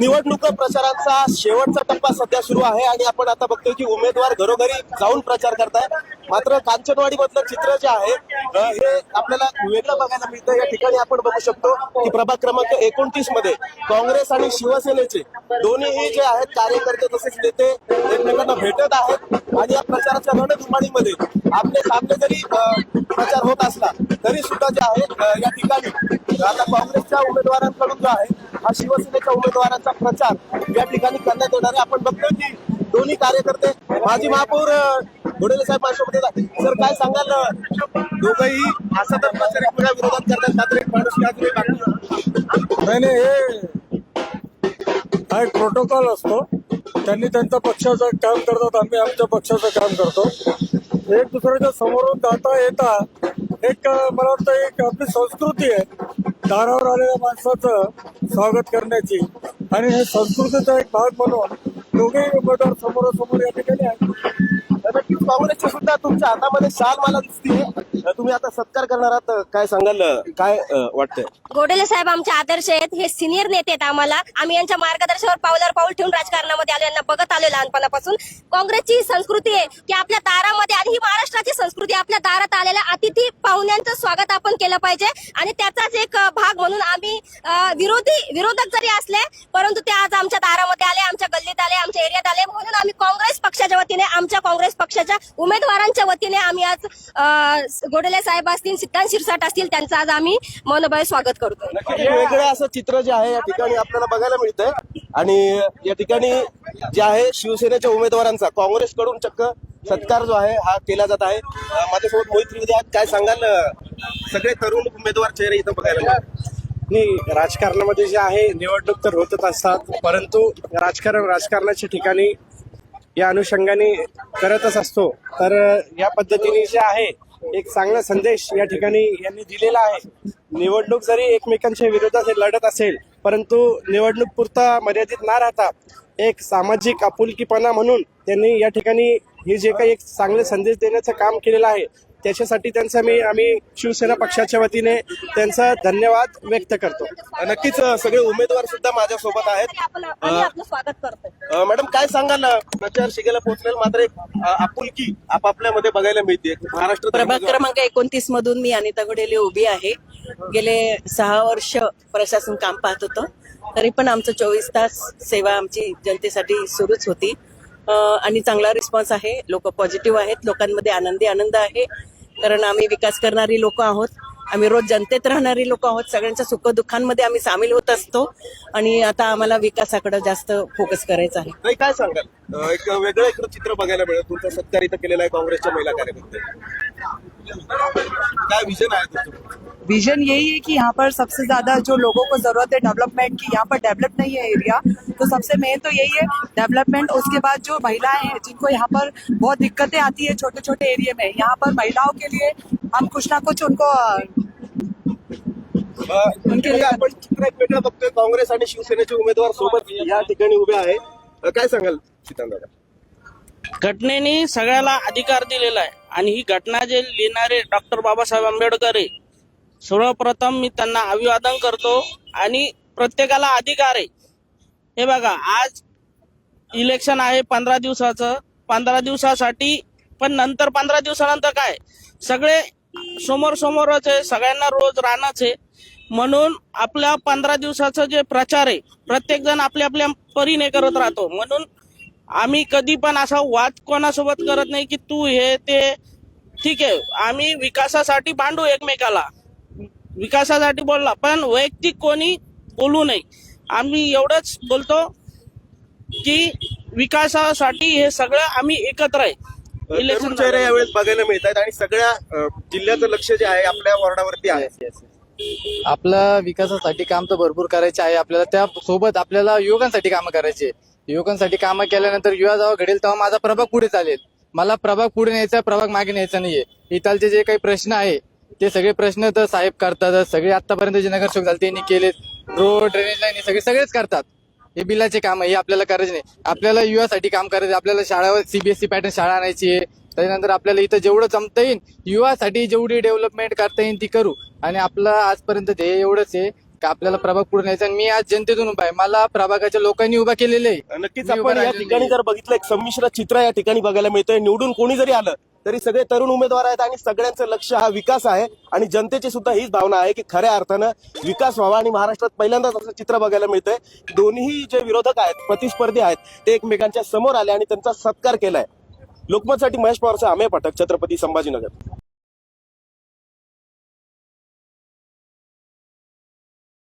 निवडणूक प्रचाराचा शेवटचा टप्पा सध्या सुरू आहे आणि आपण आता बघतोय की उमेदवार घरोघरी जाऊन प्रचार करताय. मात्र कांचनवाडी मधलं चित्र जे आहे हे आपल्याला वेगळं बघायला मिळतं या ठिकाणी आपण बघू शकतो की प्रभाग क्रमांक एकोणतीसमध्ये काँग्रेस आणि शिवसेनेचे दोन्हीही जे आहेत कार्यकर्ते तसेच नेते एकमेकांना भेटत आहेत. आणि या प्रचाराच्या रणधुमाळीमध्ये आपले सामने जरी प्रचार होत असला तरी सुद्धा जे आहे या ठिकाणी आता काँग्रेसच्या उमेदवारांकडून जो आहे हा शिवसेनेच्या उमेदवारांचा प्रचार या ठिकाणी करण्यात येणार आहे. आपण बघतोय की दोन्ही कार्यकर्ते माजी महापौर घोडेले साहेब माझ्यासोबत सर काय सांगाल दोघंही असा तर प्रचार एकमेका विरोधात करतात मात्र एक माणूस नाही नाही हे हा एक प्रोटोकॉल असतो. त्यांनी त्यांच्या पक्षाचं काम करतात आम्ही आमच्या पक्षाचं काम करतो. एक दुसऱ्याच्या समोरून जाता येता एक मला वाटतं एक आपली संस्कृती आहे. दारावर आलेल्या माणसाचं स्वागत करण्याची. आणि हे संस्कृतीचा एक भाग म्हणून दोघेही उमेदवार समोरासमोर या ठिकाणी आहेत. नक्कीच काँग्रेसच्या सुद्धा तुमच्या हातामध्ये शाल मला दिसते तुम्ही आता सत्कार करणार आहात काय सांगाल काय वाटतंय? गोडेले साहेब आमचे आदर्श आहेत हे सिनियर नेते आहेत आम्हाला. आम्ही यांच्या मार्गदर्शनावर पावलावर पाऊल ठेवून राजकारणामध्ये आलो यांना बघत आलो लहानपणापासून. काँग्रेसची संस्कृती आहे की आपल्या दारामध्ये आणि ही महाराष्ट्राची संस्कृती मध्ये आपल्या दारात आलेल्या अतिथी पाहुण्यांचं स्वागत आपण केलं पाहिजे. आणि त्याचाच एक भाग म्हणून आम्ही विरोधी विरोधक जरी असले परंतु ते आज आमच्या दारामध्ये आले आमच्या गल्लीत आले आमच्या एरियात आले म्हणून आम्ही काँग्रेस पक्षाच्या वतीने आमच्या काँग्रेस पक्षाच्या उमेदवारांच्या वतीने आम्ही आज गोडले साहेब असतील सिद्धांत शिरसाट असतील त्यांचं आज आम्ही मनोबळ स्वागत करतो वेगळं असं चित्र जे आहे या ठिकाणी आपल्याला बघायला मिळतंय. आणि या ठिकाणी जे आहे शिवसेनेच्या उमेदवारांचा काँग्रेसकडून चक्क सत्कार जो आहे हा केला जात आहे. माझ्यासोबत मोहित त्रिवेदी आहेत काय सांगाल? सगळे तरुण उमेदवार चेहरे इथं बघायला नाही राजकारणामध्ये जे आहे निवडणूक तर होतच असतात परंतु राजकारण राजकारणाच्या ठिकाणी या अनुषंगाने करतच असतो. तर या पद्धतीने जे आहे एक चांगला संदेश या ठिकाणी यांनी दिलेला आहे. निवडणूक जरी एकमेकांच्या विरोधात लढत असेल परंतु निवडणूक पुरता मर्यादित न राहता एक सामाजिक आपुलकीपणा म्हणून त्यांनी या ठिकाणी हे जे काही एक चांगले संदेश देण्याचं काम केलेलं आहे त्याच्यासाठी त्यांचा मी आम्ही शिवसेना पक्षाच्या वतीने त्यांचा धन्यवाद व्यक्त करतो. नक्कीच सगळे उमेदवार सुद्धा माझ्यासोबत आहेत. आपण आम्ही आपलं स्वागत करतोय. अं, मॅडम काय सांगाल? प्रचार शिगेला पोहोचलेला मात्र एक आपुलकी आपापल्यामध्ये बघायला मिळते. महाराष्ट्र प्रभाग क्रमांक एकोणतीस मधून मी अनिता घोडेले उभी आहे. गेले सहा वर्ष प्रशासन काम पाहत होतं. तरी पण आमचं चोवीस तास सेवा आमची जनतेसाठी सुरूच होती. आणि चांगला रिस्पॉन्स आहे. लोक पॉझिटिव्ह आहेत. लोकांमध्ये आनंदी आनंद आहे. कारण आम्ही विकास करणारी लोक आहोत. आम्ही रोज जनतेत राहणारी लोक आहोत. सगळ्यांच्या सुखदुःखांमध्ये आम्ही सामील होत असतो. आणि आता आम्हाला विकासाकडे जास्त फोकस करायचा आहे. काय सांगाल? एक वेगळं एक चित्र बघायला मिळत तुमचा सत्कार इथं केलेला आहे काँग्रेसच्या महिला कार्यकर्त्या काय विजन आहे तुमचं? विजन यही है कि यहाँ पर सबसे ज़्यादा जो लोगों को ज़रूरत है डेवलपमेंट की यहाँ पर डेवलप नहीं है एरिया। तो सबसे मेन तो यही है डेवलपमेंट। उसके बाद जो महिलाएँ हैं जिनको यहाँ पर बहुत दिक्कतें आती है छोटे छोटे एरिया में यहाँ पर महिलाओं के लिए हम कुछ ना कुछ उनको उनके लिए आपण चित्र एक वेगळं बघतोय काँग्रेस आणि शिवसेनेचे उमेदवार सोबत या ठिकाणी उभे आहे. काय सांगाल सीतांत घटनेने सगळ्याला अधिकार दिलेला आहे. आणि ही घटना जे लिहिणारे डॉक्टर बाबासाहेब आंबेडकर आहे सर्वप्रथम मी त्यांना अभिवादन करतो आणि प्रत्येकाला अधिकार आहे. हे बघा आज इलेक्शन आहे पंधरा दिवसाचं. पंधरा दिवसासाठी पण नंतर पंधरा दिवसानंतर काय? सगळे समोर समोरच आहे सगळ्यांना रोज राहणंच आहे. म्हणून आपल्या पंधरा दिवसाचं जे प्रचार आहे प्रत्येक जण आपल्या आपल्या परीने करत राहतो. म्हणून आम्ही कधी पण असा वाद कोणासोबत करत नाही की तू हे ते ठीक आहे आम्ही विकासासाठी भांडू एकमेकाला. विकासासाठी बोलला पण वैयक्तिक कोणी बोलू नये. आम्ही एवढंच बोलतो की विकासासाठी हे सगळं आम्ही एकत्र आहे. चेहरे यावेळेस बघायला मिळत आहेत आणि सगळ्या जिल्ह्याचं लक्ष जे आहे आपल्या वॉर्डावरती आहे. आपलं विकासासाठी काम तर भरपूर करायचे आहे. आपल्याला त्या सोबत आपल्याला युवकांसाठी कामं करायचे युवकांसाठी कामं केल्यानंतर युवा जेव्हा घडेल तेव्हा माझा प्रभाग पुढे चालेल. मला प्रभाग पुढे न्यायचा प्रभाग मागे न्यायचा नाहीये. इथालचे जे काही प्रश्न आहे ते सगळे प्रश्न तर साहेब करतात सगळे आतापर्यंत जे नगरसेवक झाले त्यांनी केलेत. रोड ड्रेनेज लाईन हे सगळे सगळेच करतात. हे बिलाचे काम आहे हे आपल्याला करायचे नाही. आपल्याला युवासाठी काम करायचं आपल्याला शाळावर सीबीएसई पॅटर्न शाळा आणायची आहे. त्याच्यानंतर आपल्याला इथं जेवढं जमता येईल युवासाठी जेवढी डेव्हलपमेंट करता येईल ती करू. आणि आपलं आजपर्यंत ध्येय एवढंच आहे का आपल्याला प्रभाग पुढे न्यायचा आणि मी आज जनतेतून उभा आहे. मला प्रभागाच्या लोकांनी उभा केलेले आहे. नक्कीच मी उभा आपण या राहिलेलो ठिकाणी. जर बघितलं एक संमिश्र चित्र या ठिकाणी बघायला मिळतंय. निवडून कोणी जरी आलं तरी सगळे तरुण उमेदवार आहेत आणि सगळ्यांचं लक्ष हा विकास आहे आणि जनतेची सुद्धा हीच भावना आहे की खऱ्या अर्थानं विकास व्हावा आणि महाराष्ट्रात पहिल्यांदाच असं चित्र बघायला मिळतंय. दोन्ही जे विरोधक आहेत प्रतिस्पर्धी आहेत ते एकमेकांच्या समोर आले आणि त्यांचा सत्कार केलाय. लोकमतसाठी महेश पवारचा अमेय पाठक छत्रपती संभाजीनगर.